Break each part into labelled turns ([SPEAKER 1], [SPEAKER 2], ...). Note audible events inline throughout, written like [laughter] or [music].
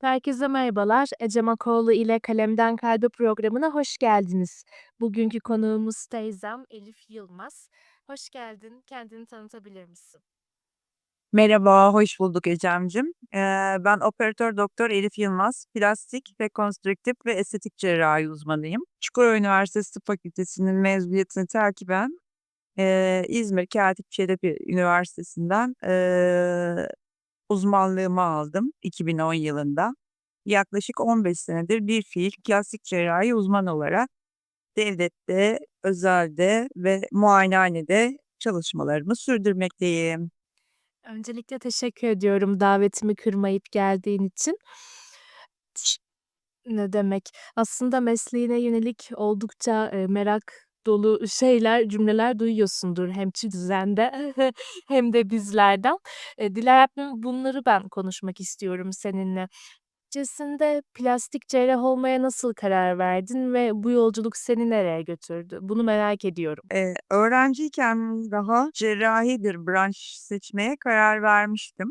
[SPEAKER 1] Herkese merhabalar. Ece Makoğlu ile Kalemden Kalbe programına hoş geldiniz. Bugünkü konuğumuz teyzem Elif Yılmaz. Hoş geldin. Kendini tanıtabilir misin?
[SPEAKER 2] Merhaba, hoş bulduk Ecem'cim. Eee, ben operatör doktor Elif Yılmaz, plastik, rekonstrüktif ve estetik cerrahi uzmanıyım. Çukurova Üniversitesi Tıp Fakültesi'nin mezuniyetini takiben eee, İzmir Katip Üniversitesi'nden eee, uzmanlığımı aldım 2010 yılında. Yaklaşık 15 senedir bir fiil plastik cerrahi uzman olarak devlette, özelde ve muayenehanede çalışmalarımı sürdürmekteyim.
[SPEAKER 1] Öncelikle teşekkür ediyorum davetimi kırmayıp geldiğin için. Ne demek? Aslında mesleğine yönelik oldukça, merak dolu şeyler, cümleler duyuyorsundur hem çivrende [laughs] hem de bizlerden. Eee, dilersen bunları ben konuşmak istiyorum seninle. Öncesinde plastik cerrah olmaya nasıl karar verdin ve bu yolculuk seni nereye götürdü? Bunu merak ediyorum.
[SPEAKER 2] Eee, öğrenciyken daha cerrahi bir branş seçmeye karar vermiştim.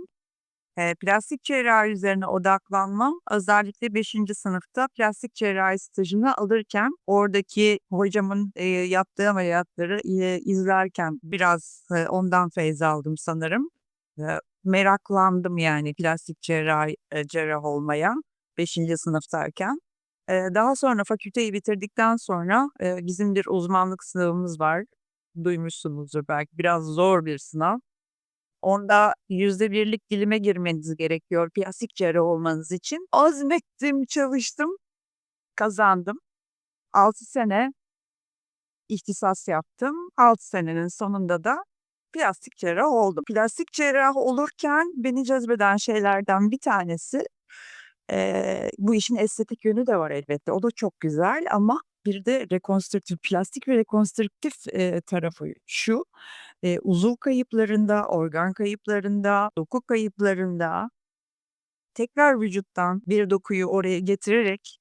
[SPEAKER 2] Plastik cerrahi üzerine odaklanmam özellikle 5. sınıfta plastik cerrahi stajını alırken oradaki hocamın, eee, yaptığı ameliyatları, eee, izlerken biraz, eee, ondan feyz aldım sanırım. Eee, meraklandım yani plastik cerrahi eee, cerrah olmaya 5. sınıftayken. Eee, daha sonra fakülteyi bitirdikten sonra, eee, bizim bir uzmanlık sınavımız var. Duymuşsunuzdur belki. Biraz zor bir sınav. Onda %1'lik dilime girmeniz gerekiyor plastik cerrah olmanız için. Azmettim, çalıştım, kazandım. 6 sene ihtisas yaptım. 6 senenin sonunda da plastik cerrah oldum. Plastik cerrah olurken beni cezbeden şeylerden bir tanesi, eee, bu işin estetik yönü de var elbette. O da çok güzel ama bir de rekonstrüktif, plastik ve rekonstrüktif, eee, tarafı şu: Eee, uzuv kayıplarında, organ kayıplarında, doku kayıplarında tekrar vücuttan bir dokuyu oraya getirerek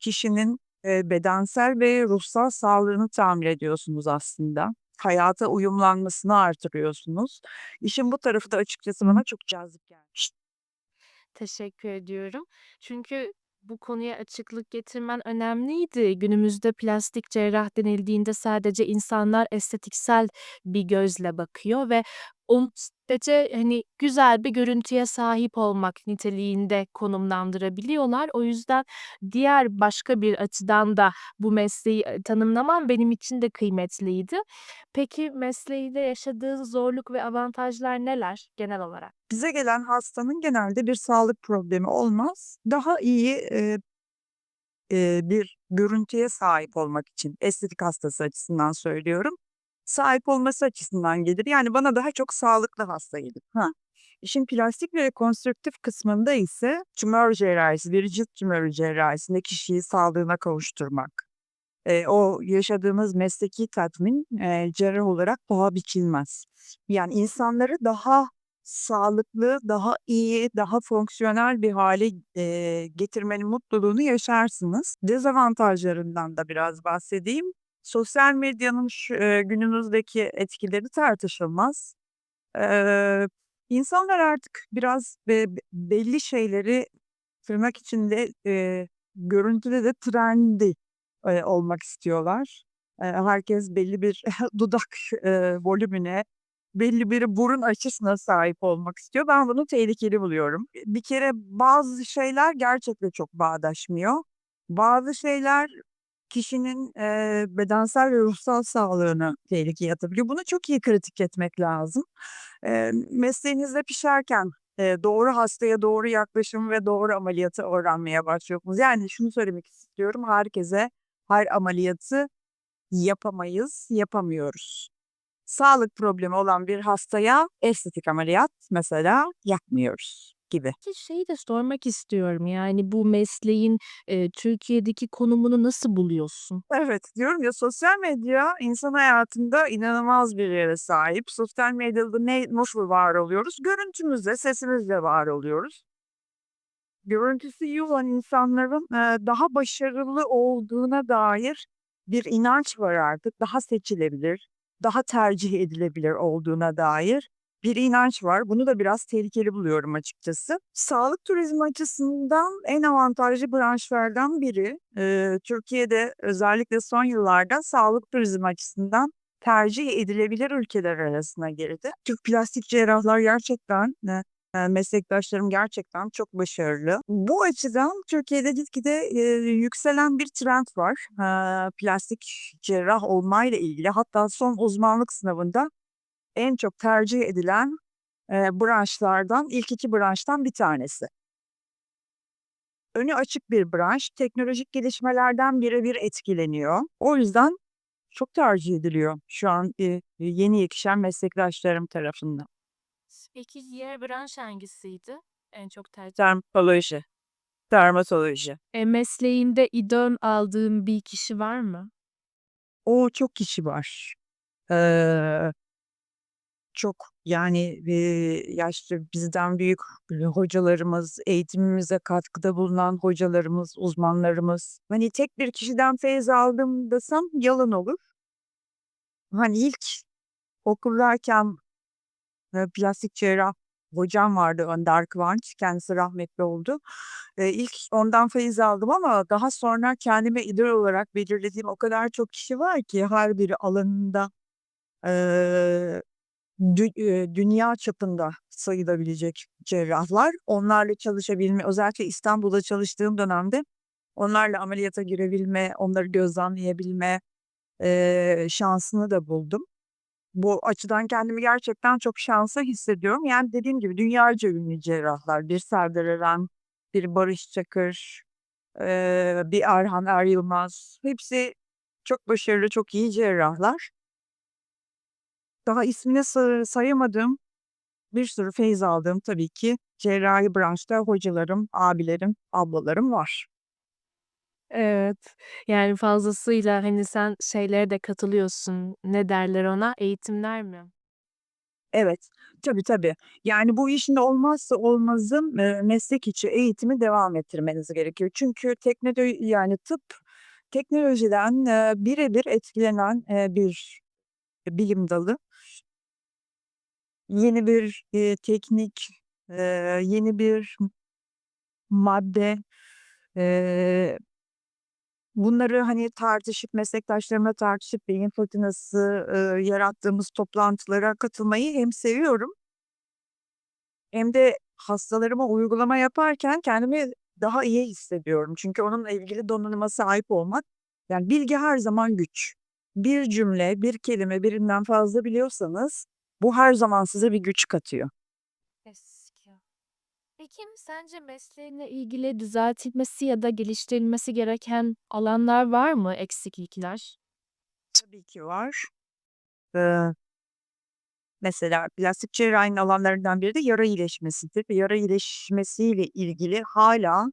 [SPEAKER 2] kişinin, eee, bedensel ve ruhsal sağlığını tamir ediyorsunuz aslında. Hayata uyumlanmasını artırıyorsunuz. İşin bu tarafı da açıkçası bana çok cazip gelmişti.
[SPEAKER 1] Teşekkür ediyorum. Çünkü bu konuya açıklık getirmen önemliydi. Günümüzde plastik cerrah denildiğinde sadece insanlar estetiksel bir gözle bakıyor ve sadece, hani, güzel bir görüntüye sahip olmak niteliğinde konumlandırabiliyorlar. O yüzden diğer başka bir açıdan da bu mesleği, tanımlaman benim için de kıymetliydi. Peki mesleğinde yaşadığı zorluk ve avantajlar neler genel olarak?
[SPEAKER 2] Bize gelen hastanın genelde bir sağlık problemi olmaz. Daha iyi, eee eee, bir görüntüye sahip olmak için, estetik hastası açısından söylüyorum, sahip olması açısından gelir. Yani bana daha çok sağlıklı hasta gelir. Ha, işin plastik ve rekonstrüktif kısmında ise tümör cerrahisi, deri cilt tümörü cerrahisinde kişiyi sağlığına kavuşturmak. Eee, o yaşadığımız mesleki tatmin, eee, cerrah olarak paha biçilmez. Yani insanları daha sağlıklı, daha iyi, daha fonksiyonel bir hâle, eee, getirmenin mutluluğunu yaşarsınız. Dezavantajlarından da biraz bahsedeyim. Sosyal medyanın şu eee, günümüzdeki etkileri tartışılmaz. Eee, insanlar artık biraz be be belli şeyleri tırnak içinde, eee, görüntüde de trendy, eee, olmak istiyorlar. Eee, herkes belli bir [laughs] dudak, eee, volümüne, belli bir burun açısına sahip olmak istiyor. Ben bunu tehlikeli buluyorum. Bir kere bazı şeyler gerçekle çok bağdaşmıyor. Bazı şeyler kişinin, eee, bedensel ve ruhsal sağlığını tehlikeye atabiliyor. Bunu çok iyi kritik etmek lazım. Eee, mesleğinizde pişerken, eee, doğru hastaya doğru yaklaşım ve doğru ameliyatı öğrenmeye başlıyorsunuz. Yani şunu söylemek istiyorum, herkese her ameliyatı yapamayız, yapamıyoruz. Sağlık problemi olan bir hastaya estetik ameliyat mesela yapmıyoruz gibi.
[SPEAKER 1] Peki şeyi de sormak istiyorum, yani bu mesleğin, eee, Türkiye'deki konumunu nasıl buluyorsun?
[SPEAKER 2] Evet, diyorum ya sosyal medya insan hayatında inanılmaz bir yere sahip. Sosyal medyada ne nasıl var oluyoruz? Görüntümüzle, sesimizle var oluyoruz. Görüntüsü iyi olan insanların, eee, daha başarılı olduğuna dair bir inanç var artık. Daha seçilebilir, daha tercih edilebilir olduğuna dair. Bir inanç var. Bunu da biraz tehlikeli buluyorum açıkçası. Sağlık turizmi açısından en avantajlı branşlardan biri. Eee, Türkiye'de özellikle son yıllarda sağlık turizmi açısından tercih edilebilir ülkeler arasına girdi. Türk plastik cerrahlar gerçekten, eee, eee, meslektaşlarım gerçekten çok başarılı. Bu açıdan Türkiye'de gitgide, eee, yükselen bir trend var. Eee, plastik cerrah olmayla ilgili hatta son uzmanlık sınavında en çok tercih edilen, eee, branşlardan ilk 2 branştan bir tanesi. Önü açık bir branş, teknolojik gelişmelerden birebir etkileniyor. O yüzden çok tercih ediliyor şu an, eee, yeni yetişen meslektaşlarım tarafından.
[SPEAKER 1] Peki diğer branş hangisiydi? En çok tercih
[SPEAKER 2] Dermatoloji, dermatoloji.
[SPEAKER 1] Eee, mesleğinde idol aldığın bir kişi var mı?
[SPEAKER 2] O, çok kişi var. Eee çok, yani, eee, yaşça bizden büyük hocalarımız, eğitimimize katkıda bulunan hocalarımız, uzmanlarımız. Hani, tek bir kişiden feyz aldım desem yalan olur. Hani, ilk okuldayken, eee, plastik cerrah hocam vardı Önder Kıvanç, kendisi rahmetli oldu. Eee, ilk ondan feyz aldım ama daha sonra kendime idol olarak belirlediğim o kadar çok kişi var ki her biri alanında, dü dünya çapında sayılabilecek cerrahlar. Onlarla çalışabilme, özellikle İstanbul'da çalıştığım dönemde onlarla ameliyata girebilme, onları gözlemleyebilme, eee, şansını da buldum. Bu açıdan kendimi gerçekten çok şanslı hissediyorum. Yani, dediğim gibi dünyaca ünlü cerrahlar. Bir Serdar Eren, bir Barış Çakır, bir Erhan Er-Yılmaz. Hepsi çok başarılı, çok iyi cerrahlar. Daha ismini sa sayamadığım, bir sürü feyz aldığım tabii ki cerrahi branşta hocalarım, abilerim, ablalarım var.
[SPEAKER 1] Evet. Yani, fazlasıyla, hani, sen şeylere de katılıyorsun, ne derler ona, eğitimler mi?
[SPEAKER 2] Evet. Tabii, tabii. Yani, bu işin olmazsa olmazı, eee, meslek içi eğitimi devam ettirmeniz gerekiyor. Çünkü teknolo yani, tıp teknolojiden, birebir etkilenen, bir bilim dalı. Yeni bir, eee, teknik, eee, yeni bir madde, eee bunları, hani, tartışıp, meslektaşlarımla tartışıp beyin fırtınası, eee, yarattığımız toplantılara katılmayı hem seviyorum hem de hastalarıma uygulama yaparken kendimi daha iyi hissediyorum. Çünkü onunla ilgili donanıma sahip olmak, yani, bilgi her zaman güç. Bir cümle, bir kelime birinden fazla biliyorsanız bu her zaman size bir güç katıyor.
[SPEAKER 1] Eski. Peki, sence mesleğinle ilgili düzeltilmesi ya da geliştirilmesi gereken alanlar var mı, eksiklikler?
[SPEAKER 2] Tabii ki var. Eee mesela plastik cerrahinin alanlarından biri de yara iyileşmesidir ve yara iyileşmesiyle ilgili hâlâ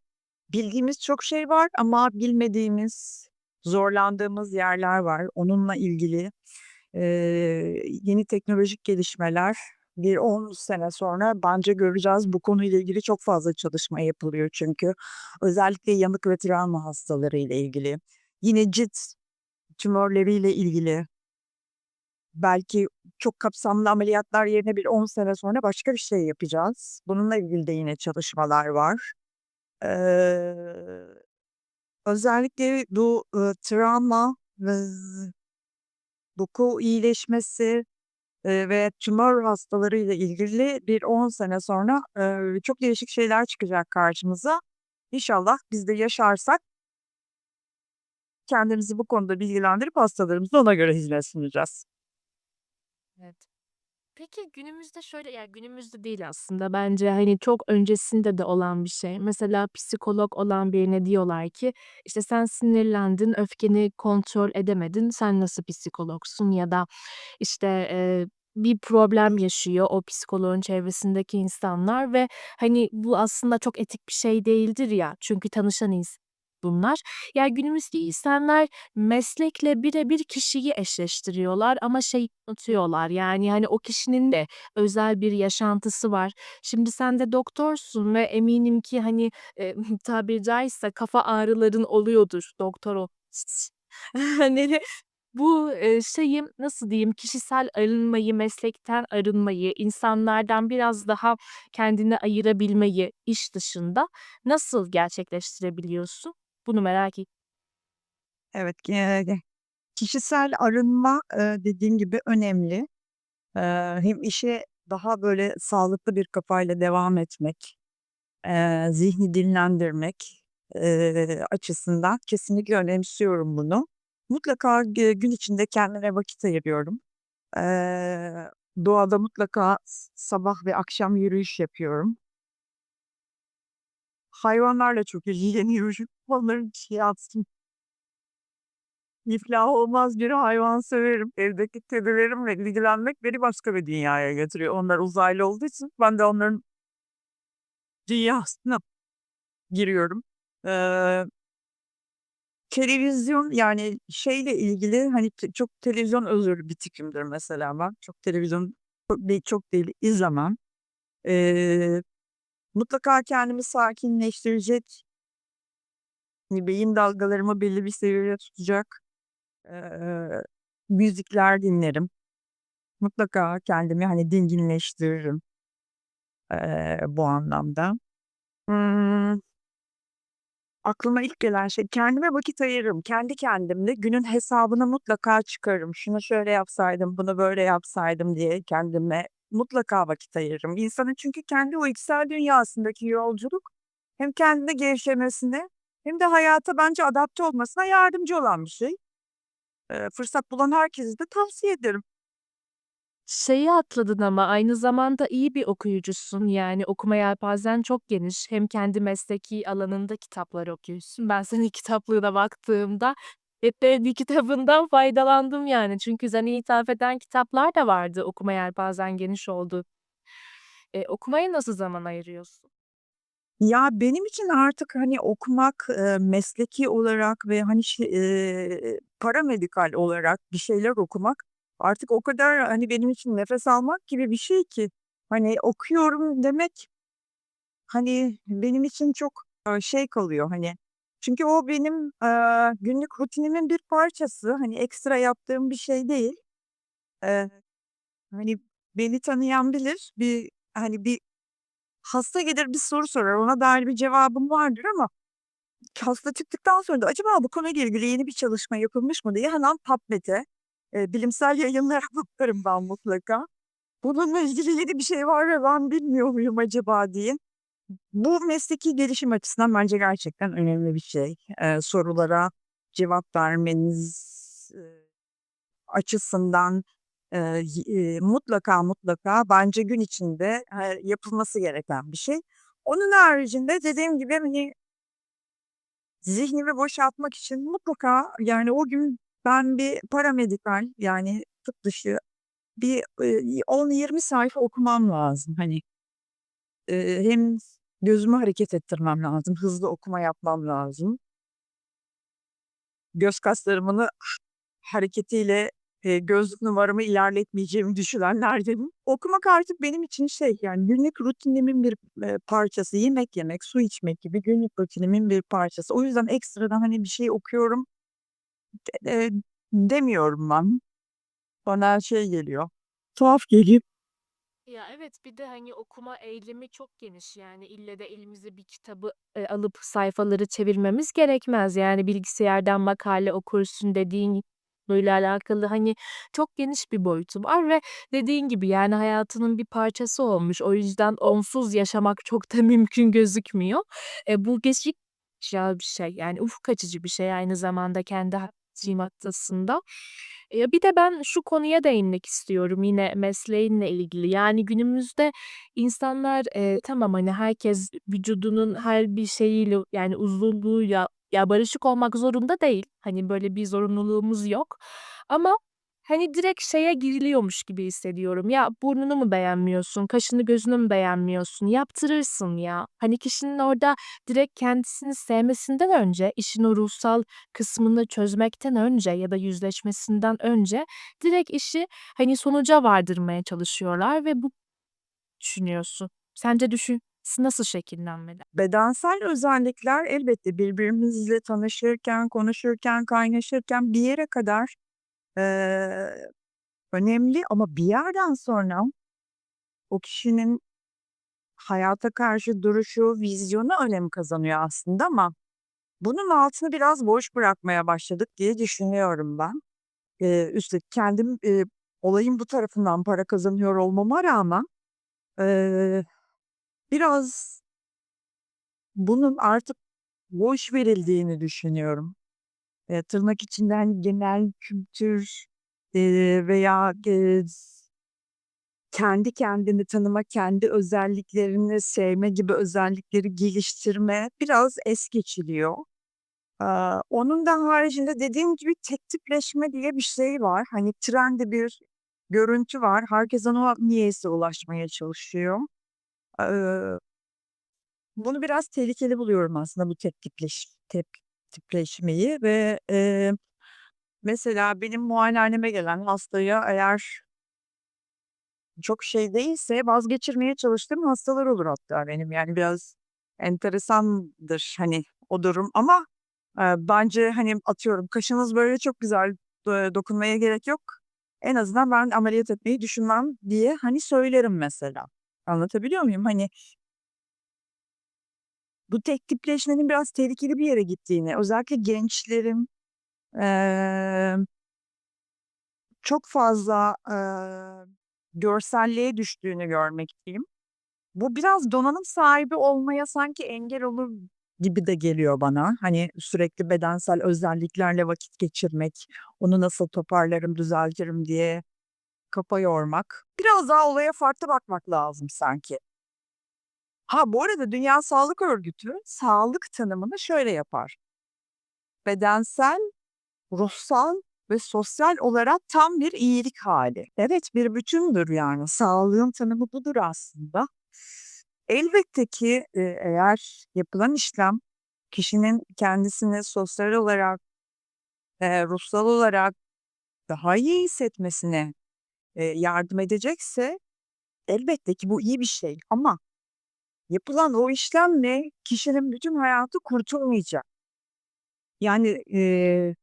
[SPEAKER 2] bildiğimiz çok şey var ama bilmediğimiz, zorlandığımız yerler var. Onunla ilgili, eee, yeni teknolojik gelişmeler bir 10 sene sonra bence göreceğiz. Bu konuyla ilgili çok fazla çalışma yapılıyor çünkü. Özellikle yanık ve travma hastalarıyla ilgili. Yine cilt tümörleriyle ilgili. Belki çok kapsamlı ameliyatlar yerine bir 10 sene sonra başka bir şey yapacağız. Bununla ilgili de yine çalışmalar var. Eee, özellikle bu, ııı, travma ve doku iyileşmesi, eee, ve tümör hastalarıyla ilgili bir 10 sene sonra, eee, çok değişik şeyler çıkacak karşımıza. İnşallah biz de yaşarsak kendimizi bu konuda bilgilendirip hastalarımıza ona göre hizmet sunacağız.
[SPEAKER 1] Evet. Peki, günümüzde şöyle, ya, günümüzde değil aslında bence, hani, çok öncesinde de olan bir şey. Mesela psikolog olan birine diyorlar ki, işte, "Sen sinirlendin, öfkeni kontrol edemedin, sen nasıl psikologsun?" ya da, işte, eee, bir problem yaşıyor o psikoloğun çevresindeki insanlar ve, hani, bu aslında çok etik bir şey değildir ya çünkü tanışan bunlar. Ya, günümüzde insanlar meslekle birebir kişiyi eşleştiriyorlar ama şeyi unutuyorlar, yani, hani, o kişinin de özel bir yaşantısı var. Şimdi sen de doktorsun ve eminim ki, hani, eee, [laughs] tabiri caizse kafa ağrıların oluyordur doktor ol [laughs] Hani Bu, eee, şeyi, nasıl diyeyim, kişisel arınmayı, meslekten arınmayı, insanlardan biraz daha kendini ayırabilmeyi iş dışında nasıl gerçekleştirebiliyorsun? Bunu merak et
[SPEAKER 2] Evet, kişisel arınma, eee, dediğim gibi önemli. Hem işe daha böyle sağlıklı bir kafayla devam etmek, zihni dinlendirmek, açısından kesinlikle önemsiyorum bunu. Mutlaka gün içinde kendime vakit ayırıyorum. Eee, doğada mutlaka sabah ve akşam yürüyüş yapıyorum. Hayvanlarla çok ilgileniyorum. Onların hayatın iflah olmaz bir hayvanseverim. Evdeki kedilerimle ilgilenmek beni başka bir dünyaya götürüyor. Onlar uzaylı olduğu için ben de onların dünyasına giriyorum. Eee televizyon, yani, şeyle ilgili, hani, t çok televizyon özürlü bir tipimdir mesela ben. Çok televizyon çok değil izlemem. Eee, mutlaka kendimi sakinleştirecek hani, beyin dalgalarımı belli bir seviyede tutacak, eee, müzikler dinlerim. Mutlaka kendimi, hani, dinginleştiririm. Eee, bu anlamda. Imm aklıma ilk gelen şey kendime vakit ayırırım. Kendi kendimle günün hesabını mutlaka çıkarırım. Şunu şöyle yapsaydım, bunu böyle yapsaydım diye kendime mutlaka vakit ayırırım. İnsanın çünkü kendi o içsel dünyasındaki yolculuk hem kendini gevşemesine hem de hayata bence adapte olmasına yardımcı olan bir şey. Eee, fırsat bulan herkese de tavsiye ederim.
[SPEAKER 1] Şeyi atladın ama aynı zamanda iyi bir okuyucusun. Yani okuma yelpazen çok geniş. Hem kendi mesleki alanında kitaplar okuyorsun. Ben senin [laughs] kitaplığına baktığımda epey bir kitabından faydalandım yani. Çünkü sana hitap eden kitaplar da vardı okuma yelpazen geniş olduğu. Eee, okumaya nasıl zaman ayırıyorsun?
[SPEAKER 2] Ya, benim için artık, hani, okumak, eee, mesleki olarak ve, hani, şey, eee, paramedikal olarak bir şeyler okumak artık o kadar, hani, benim için nefes almak gibi bir şey ki. Hani, okuyorum demek, hani, benim için çok, eee, şey kalıyor, hani, çünkü o benim, eee, günlük rutinimin bir parçası. Hani, ekstra yaptığım bir şey değil. Eee, hani, beni tanıyan bilir. Bir, hani, bir hasta gelir bir soru sorar. Ona dair bir cevabım vardır ama hasta çıktıktan sonra da acaba bu konuyla ilgili yeni bir çalışma yapılmış mı diye hemen PubMed'e, eee, bilimsel yayınlara [laughs] bakarım ben mutlaka. Bununla ilgili yeni bir şey var ve ben bilmiyor muyum acaba diye. Bu mesleki gelişim açısından bence gerçekten önemli bir şey. Eee, sorulara cevap vermeniz, eee, açısından, eee, y mutlaka, mutlaka bence gün içinde, eee, yapılması gereken bir şey. Onun haricinde dediğim gibi, hani zihnimi boşaltmak için mutlaka, yani, o gün ben bir paramedikal, yani, tıp dışı bir, eee, 10-20 sayfa okumam lazım. Hani, eee, hem gözümü hareket ettirmem lazım, hızlı okuma yapmam lazım. Göz kaslarımın ha hareketiyle, eee, gözlük numaramı ilerletmeyeceğimi düşünenlerdenim. Okumak artık benim için şey, yani, günlük rutinimin bir, eee, parçası. Yemek yemek, su içmek gibi günlük rutinimin bir parçası. O yüzden ekstradan, hani, bir şey okuyorum, eee, demiyorum ben. Bana şey geliyor, tuhaf geliyor.
[SPEAKER 1] Ya, evet, bir de, hani, okuma eylemi çok geniş. Yani, ille de elimize bir kitabı, eee, alıp sayfaları çevirmemiz gerekmez. Yani, bilgisayardan makale okursun, dediğin konuyla alakalı, hani, çok geniş bir boyutu var ve dediğin gibi, yani, hayatının bir parçası olmuş. O yüzden onsuz yaşamak çok da [laughs] mümkün gözükmüyor. Eee, bu bir şey, yani, ufuk açıcı bir şey aynı zamanda kendi noktasında. Eee, bir de ben şu konuya değinmek istiyorum yine mesleğinle ilgili. Yani, günümüzde insanlar, eee, tamam, hani, herkes vücudunun her bir şeyiyle, yani, uzunluğuyla, ya, barışık olmak zorunda değil. Hani, böyle bir zorunluluğumuz yok ama, hani, direkt şeye giriliyormuş gibi hissediyorum. Ya, burnunu mu beğenmiyorsun, kaşını gözünü mü beğenmiyorsun, yaptırırsın ya. Hani, kişinin orada direkt kendisini sevmesinden önce, işin o ruhsal kısmını çözmekten önce ya da yüzleşmesinden önce direkt işi, hani, sonuca vardırmaya çalışıyorlar ve bu düşünüyorsun. Sence düşüncesi nasıl şekillenmeli?
[SPEAKER 2] Bedensel özellikler elbette birbirimizle tanışırken, konuşurken, kaynaşırken bir yere kadar eee, önemli ama bir yerden sonra o kişinin hayata karşı duruşu, vizyonu önem kazanıyor aslında ama bunun altını biraz boş bırakmaya başladık diye düşünüyorum ben. Eee, üstelik kendim, eee, olayın bu tarafından para kazanıyor olmama rağmen, eee, biraz bunun artık boş verildiğini düşünüyorum. Eee, tırnak içinden genel kültür, eee, veya, eee, kendi kendini tanıma, kendi özelliklerini sevme gibi özellikleri geliştirme biraz es geçiliyor. Aaa, onun da haricinde dediğim gibi tek tipleşme diye bir şey var. Hani trendde bir görüntü var. Herkes ona niyeyse ulaşmaya çalışıyor. Bunu biraz tehlikeli buluyorum aslında bu tipleş tep tipleşmeyi ve, eee, mesela benim muayenehaneme gelen hastaya eğer çok şey değilse vazgeçirmeye çalıştığım hastalar olur hatta benim. Yani biraz enteresandır, hani, o durum ama, eee, bence, hani, atıyorum kaşınız böyle çok güzel, dokunmaya gerek yok. En azından ben ameliyat etmeyi düşünmem diye, hani, söylerim mesela. Anlatabiliyor muyum? Hani bu tek tipleşmenin biraz tehlikeli bir yere gittiğini, özellikle gençlerin, emm çok fazla, eee, görselliğe düştüğünü görmekteyim. Bu biraz donanım sahibi olmaya sanki engel olur gibi de geliyor bana. Hani, sürekli bedensel özelliklerle vakit geçirmek, onu nasıl toparlarım, düzeltirim diye kafa yormak. Biraz daha olaya farklı bakmak lazım sanki. Ha, bu arada Dünya Sağlık Örgütü sağlık tanımını şöyle yapar. Bedensel, ruhsal ve sosyal olarak tam bir iyilik hâli. Evet, bir bütündür yani. Sağlığın tanımı budur aslında. Elbette ki, eee, eğer yapılan işlem kişinin kendisini sosyal olarak, eee, ruhsal olarak daha iyi hissetmesine, yardım edecekse elbette ki bu iyi bir şey ama yapılan o işlemle kişinin bütün hayatı kurtulmayacak. Yani, eee,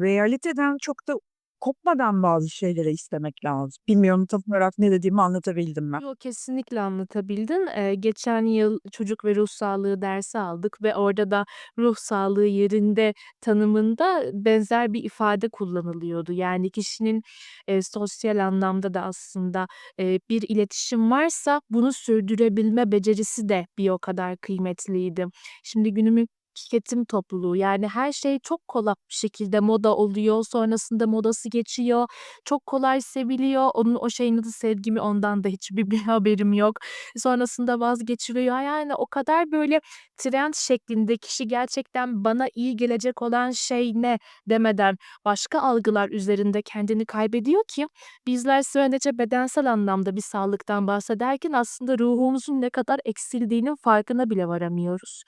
[SPEAKER 2] realiteden çok da kopmadan bazı şeyleri istemek lazım. Bilmiyorum tam olarak ne dediğimi anlatabildim mi?
[SPEAKER 1] Yo, kesinlikle anlatabildin. Eee, geçen yıl çocuk ve ruh sağlığı dersi aldık ve orada da ruh sağlığı yerinde tanımında benzer bir ifade kullanılıyordu. Yani kişinin, eee, sosyal anlamda da aslında, eee, bir iletişim varsa bunu sürdürebilme becerisi de bir o kadar kıymetliydi. Şimdi günümüz tüketim topluluğu, yani her şey çok kolay bir şekilde moda oluyor, sonrasında modası geçiyor, çok kolay seviliyor. Onun o şeyin adı sevgi mi ondan da hiçbir [laughs] bir haberim yok. Sonrasında vazgeçiliyor. Yani o kadar böyle trend şeklinde kişi gerçekten bana iyi gelecek olan şey ne demeden başka algılar üzerinde kendini kaybediyor ki bizler sadece bedensel anlamda bir sağlıktan bahsederken aslında ruhumuzun ne kadar eksildiğinin farkına bile varamıyoruz.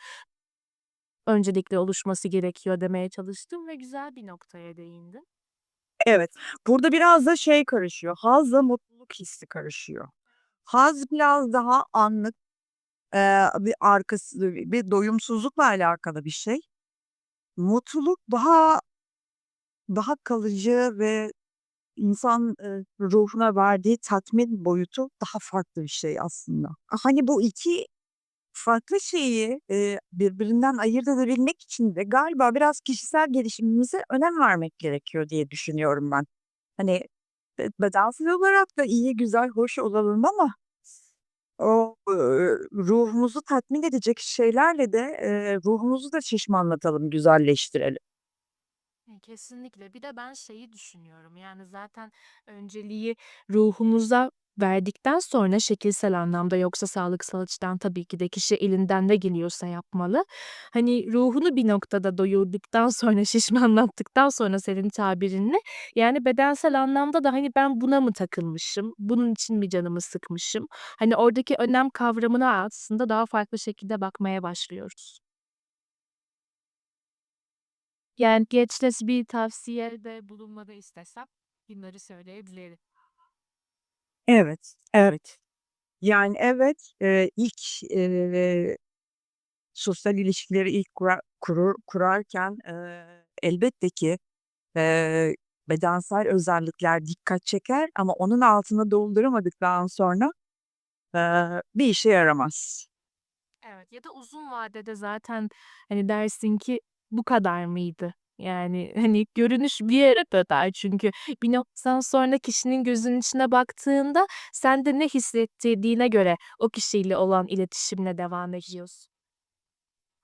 [SPEAKER 1] Öncelikle oluşması gerekiyor demeye çalıştım ve güzel bir noktaya değindin.
[SPEAKER 2] Evet, burada biraz da şey karışıyor, hazla mutluluk hissi karışıyor. Haz biraz daha anlık, eee, bir arkası bir doyumsuzlukla alakalı bir şey. Mutluluk daha daha kalıcı ve insan, eee, ruhuna verdiği tatmin boyutu daha farklı bir şey aslında. Hani, bu 2 farklı şeyi, eee, birbirinden ayırt edebilmek için de galiba biraz kişisel gelişimimize önem vermek gerekiyor diye düşünüyorum ben. Hani, be bedensel olarak da iyi, güzel, hoş olalım ama o, ııı, ruhumuzu tatmin edecek şeylerle de, eee, ruhumuzu da şişmanlatalım, güzelleştirelim.
[SPEAKER 1] Kesinlikle. Bir de ben şeyi düşünüyorum, yani, zaten önceliği ruhumuza verdikten sonra şekilsel anlamda yoksa sağlıksal açıdan tabii ki de kişi elinden ne geliyorsa yapmalı. Hani, ruhunu bir noktada doyurduktan sonra, [laughs] şişmanlattıktan sonra senin tabirinle, yani, bedensel anlamda da, hani, ben buna mı takılmışım, bunun için mi canımı sıkmışım? Hani, oradaki önem kavramına aslında daha farklı şekilde bakmaya başlıyoruz. Yani, gençlere bir tavsiyede bulunmanı istesem bunları söyleyebilirim.
[SPEAKER 2] Evet, evet. Yani, evet, eee, ilk, eee, sosyal ilişkileri ilk kura kurur kurarken, eee, elbette ki, eee, bedensel özellikler dikkat çeker ama onun altını dolduramadıktan sonra, eee, bir işe yaramaz.
[SPEAKER 1] Evet ya da uzun vadede zaten, hani, dersin ki bu kadar mıydı? Yani, hani, görünüş bir yere kadar çünkü bir noktadan sonra kişinin gözünün içine baktığında sen de ne hissettirdiğine göre o kişiyle olan iletişimine devam ediyorsun.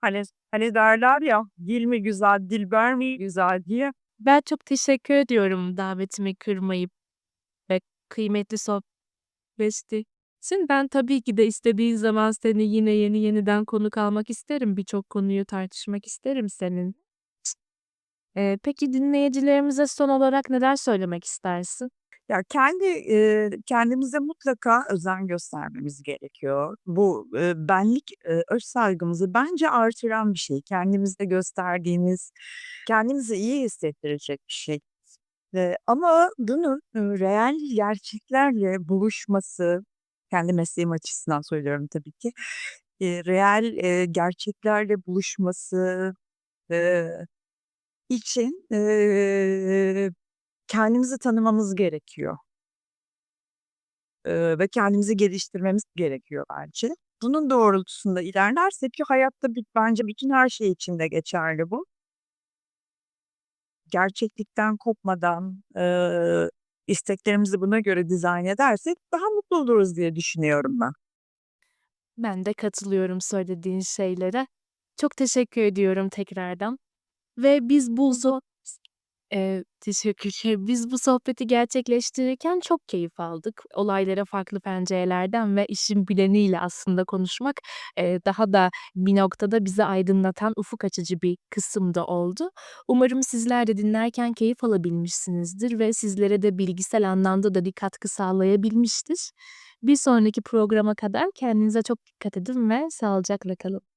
[SPEAKER 2] Hani hani derler ya, "Dil mi güzel, dilber mi güzel?" diye.
[SPEAKER 1] Ben çok teşekkür ediyorum davetimi kırmayıp ve kıymetli sohbetti için. Ben tabii ki de istediğin zaman seni yine yeni yeniden konuk almak isterim. Birçok konuyu tartışmak isterim senin Eee, peki dinleyicilerimize son olarak neler söylemek istersin?
[SPEAKER 2] Ya, kendi, eee, kendimize mutlaka özen göstermemiz gerekiyor. Bu, eee, benlik, eee, öz saygımızı bence artıran bir şey. Kendimizde gösterdiğimiz, kendimizi iyi hissettirecek bir şey. Eee, ama bunun, ııı, reel gerçeklerle buluşması, kendi mesleğim açısından söylüyorum tabii ki, eee, reel, eee, gerçeklerle buluşması, eee, için, eee, kendimizi tanımamız gerekiyor. Eee, ve kendimizi geliştirmemiz gerekiyor bence. Bunun doğrultusunda ilerlersek ki hayatta bence bütün her şey için de geçerli bu. Gerçeklikten kopmadan, isteklerimizi buna göre dizayn edersek daha mutlu oluruz diye düşünüyorum ben.
[SPEAKER 1] Ben de katılıyorum söylediğin şeylere. Çok teşekkür ediyorum tekrardan ve biz bu Eee, teşekkür ederim. Biz bu sohbeti gerçekleştirirken çok keyif aldık. Olaylara farklı pencerelerden ve işin bileniyle aslında konuşmak, eee, daha da bir noktada bizi aydınlatan, ufuk açıcı bir kısım da oldu. Umarım sizler de dinlerken keyif alabilmişsinizdir ve sizlere de bilgisel anlamda da bir katkı sağlayabilmiştir. Bir sonraki programa kadar kendinize çok dikkat edin ve sağlıcakla kalın.